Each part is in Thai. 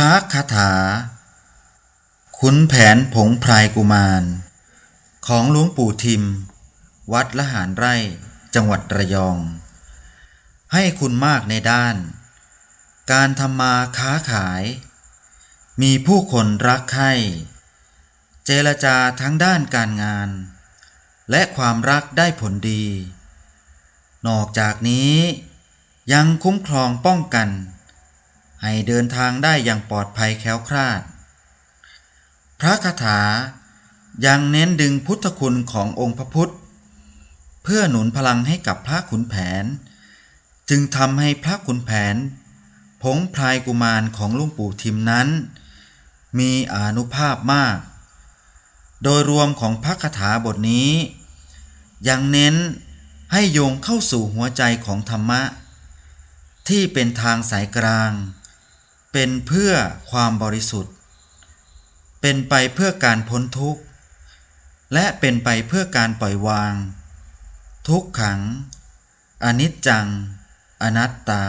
พระคาถา ขุนแผนผงพรายกุมาร ของหลวงปู่ทิม วัดละหารไร่จังหวัดระยอง ให้คุณมากในด้าน การทำมาค้าขาย มีผู้คนรักใคร่เจรจาทั้งด้านการงาน และความรักได้ผลดี นอกจากนี้ยังคุ้มครองป้องกัน ให้เดินทางได้อย่างปลอดภัยแคล้วคลาด พระคาถายังเน้นดึงพุทธคุณขององค์พระพุทธ เพื่อหนุนพลังให้กับพระขุนแผน จึงทำให้พระขุนแผน ผงพลายกุมารของลุงปู่ทิมนั้น มีอนุภาพมาก โดยรวมของพระคาถาบทนี้ ยังเน้นให้โยงเข้าสู่หัวใจของธรรมะ ที่เป็นทางสายกลาง เป็นเพื่อความบริสุทธิ์ เป็นไปเพื่อการพ้นทุกข์ และเป็นไปเพื่อการปล่อยวาง ทุกขัง อนิจจัง อนัตตา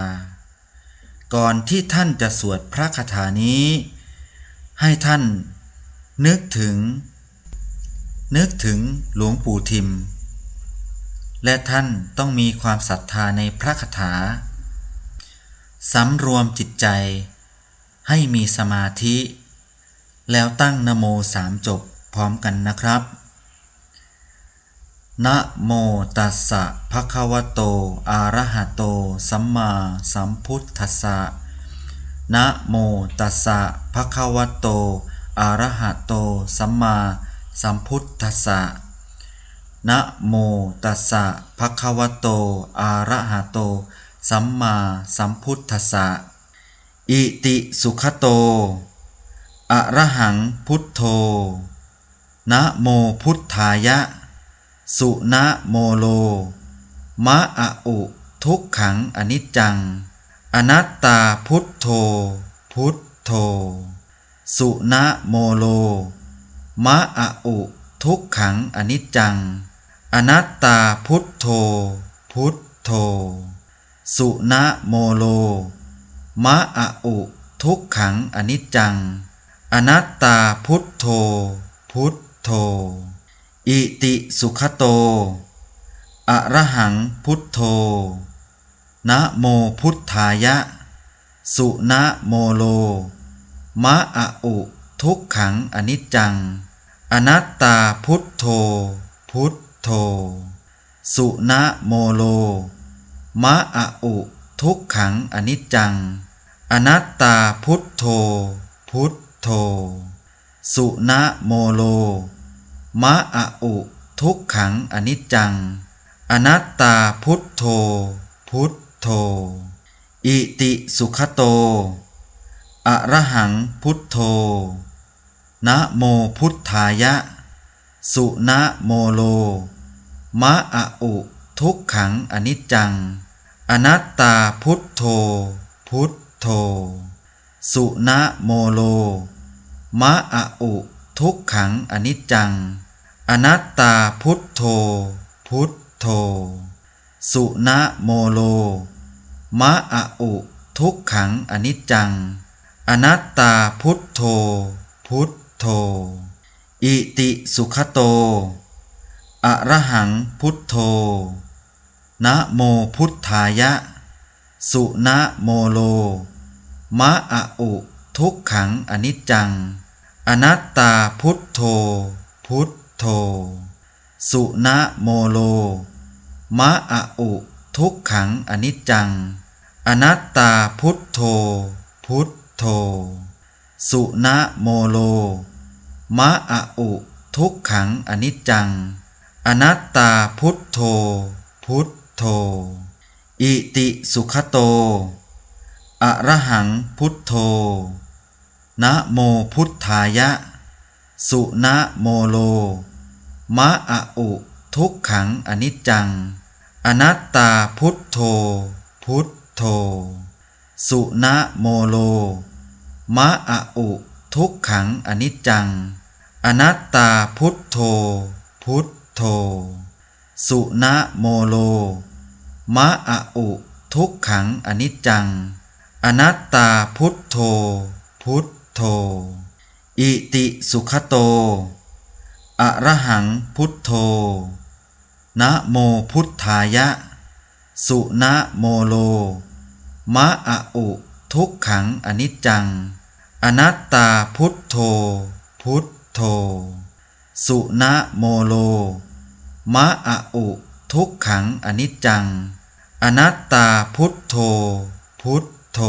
ก่อนที่ท่านจะสวดพระคาถานี้ ให้ท่าน นึกถึง นึกถึงหลวงปู่ทิม และท่านต้องมีความศรัทธาในพระคาถาสำรวมจิตใจ ให้มีสมาธิ แล้วตั้งนโมสามจบพร้อมกันนะครับนะโมตัสสะภะคะวะโต อะระหะโต สัมมาสัมพุทธัสสะนะโมตัสสะภะคะวะโต อะระหะโต สัมมาสัมพุทธัสสะนะโมตัสสะภะคะวะโต อะระหะโต สัมมาสัมพุทธัสสะ อิติสุขโต อะระหังพุทโธ นะโมพุทธายะ สุนะโมโล มะอะอุทุกขังอนิจจัง อนัตตาพุทโธ พุทโธ สุนะโมโล มะอะอุทุกขังอนิจจัง อนัตตาพุทโธ พุทโธ สุนะโมโล มะอะอุ ทุกขังอนิจจัง อนัตตาพุทโธ พุทโธ อิติสุขโต อะระหังพุทโธ นะโมพุทธายะ สุนะโมโล มะอะอุ ทุกขังอนิจจัง อนัตตาพุทโธ พุทโธ สุนะโมโล มะอะอุ ทุกขังอนิจจัง อนัตตาพุทโธ พุทโธ สุนะโมโล มะอะอุ ทุกขังอนิจจัง อนัตตาพุทโธ พุทโธ อิติสุขโต อระหังพุทโธ นะโมพุทธายะ สุนะโมโล มะอะอุ ทุกขังอนิจจัง อนัตตาพุทโธ พุท โธสุนะโมโล มะอะอุ ทุกขังอนิจจัง อนัตตาพุทโธ พุทโธ สุนะโมโล มะอะอุ ทุกขังอนิจจัง อนัตตาพุทโธ พุทโธ อิติสุขโตอะระหังพุทโธนะโมพุทธายะ สุนะโมโล มะอะอุ ทุกขังอนิจจัง อนัตตาพุทโธ พุทโธ สุนะโมโล มะอะอุ ทุกขังอนิจจัง อนัตตาพุทโธ พุทโธ สุนะโมโล มะอะอุ ทุกขังอนิจจัง อนัตตาพุทโธ พุทโธ อิติสุขโต อะระหังพุทโธ นะโมพุทธายะ สุนะโมโล มะอะอุทุกขังอนิจจัง อนัตตาพุทโธ พุทโธ สุนะโมโล มะอะอุทุกขังอนิจจัง อนัตตาพุทโธ พุทโธ สุนะโมโล มะอะอุ ทุกขังอนิจจัง อนัตตาพุทโธ พุทโธ อิติสุขโต อะระหังพุทโธ นะโมพุทธายะ สุนะโมโล มะอะอุ ทุกขังอนิจจัง อนัตตาพุทโธ พุทโธ สุนะโมโล มะอะอุทุกขังอนิจจัง อนัตตาพุทโธ พุทโธ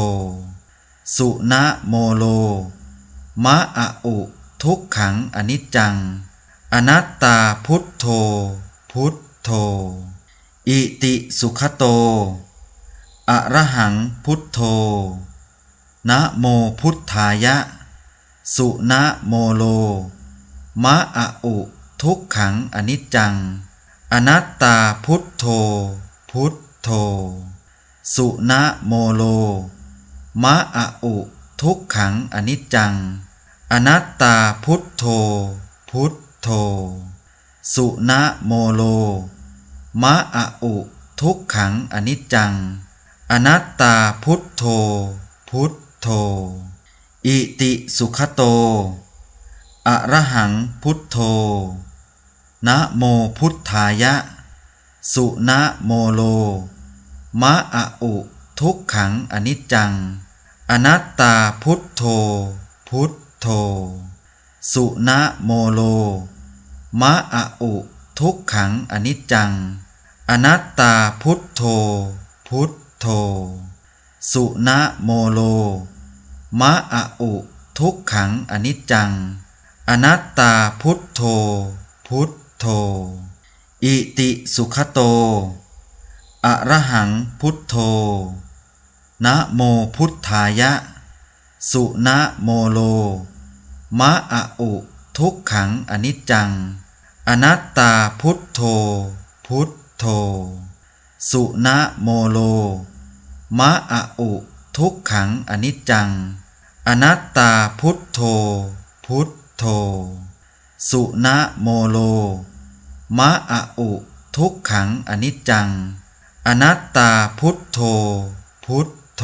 สุนะโมโล มะอะอุ ทุกขังอนิจจัง อนัตตาพุทโธ พุทโธ อิติสุขโต อระหังพุทโธ นะโมพุทธายะ สุนะโมโล มะอะอุ ทุกขังอนิจจัง อนัตตาพุทโธ พุท โธสุนะโมโล มะอะอุ ทุกขังอนิจจัง อนัตตาพุทโธ พุทโธ สุนะโมโล มะอะอุ ทุกขังอนิจจัง อนัตตาพุทโธ พุทโธ อิติสุขโต อระหังพุทโธนะโมพุทธายะ สุนะโมโล มะอะอุ ทุกขังอนิจจัง อนัตตาพุทโธ พุทโธ สุนะโมโล มะอะอุ ทุกขังอนิจจัง อนัตตาพุทโธ พุทโธ สุนะโมโล มะอะอุ ทุกขังอนิจจัง อนัตตาพุทโธ พุทโธ อิติสุขโต อะระหังพุทโธ นะโมพุทธายะ สุนะโมโล มะอะอุทุกขังอนิจจัง อนัตตาพุทโธ พุทโธ สุนะโมโล มะอะอุทุกขังอนิจจัง อนัตตาพุทโธ พุทโธ สุนะโมโล มะอะอุ ทุกขังอนิจจัง อนัตตาพุทโธ พุทโธ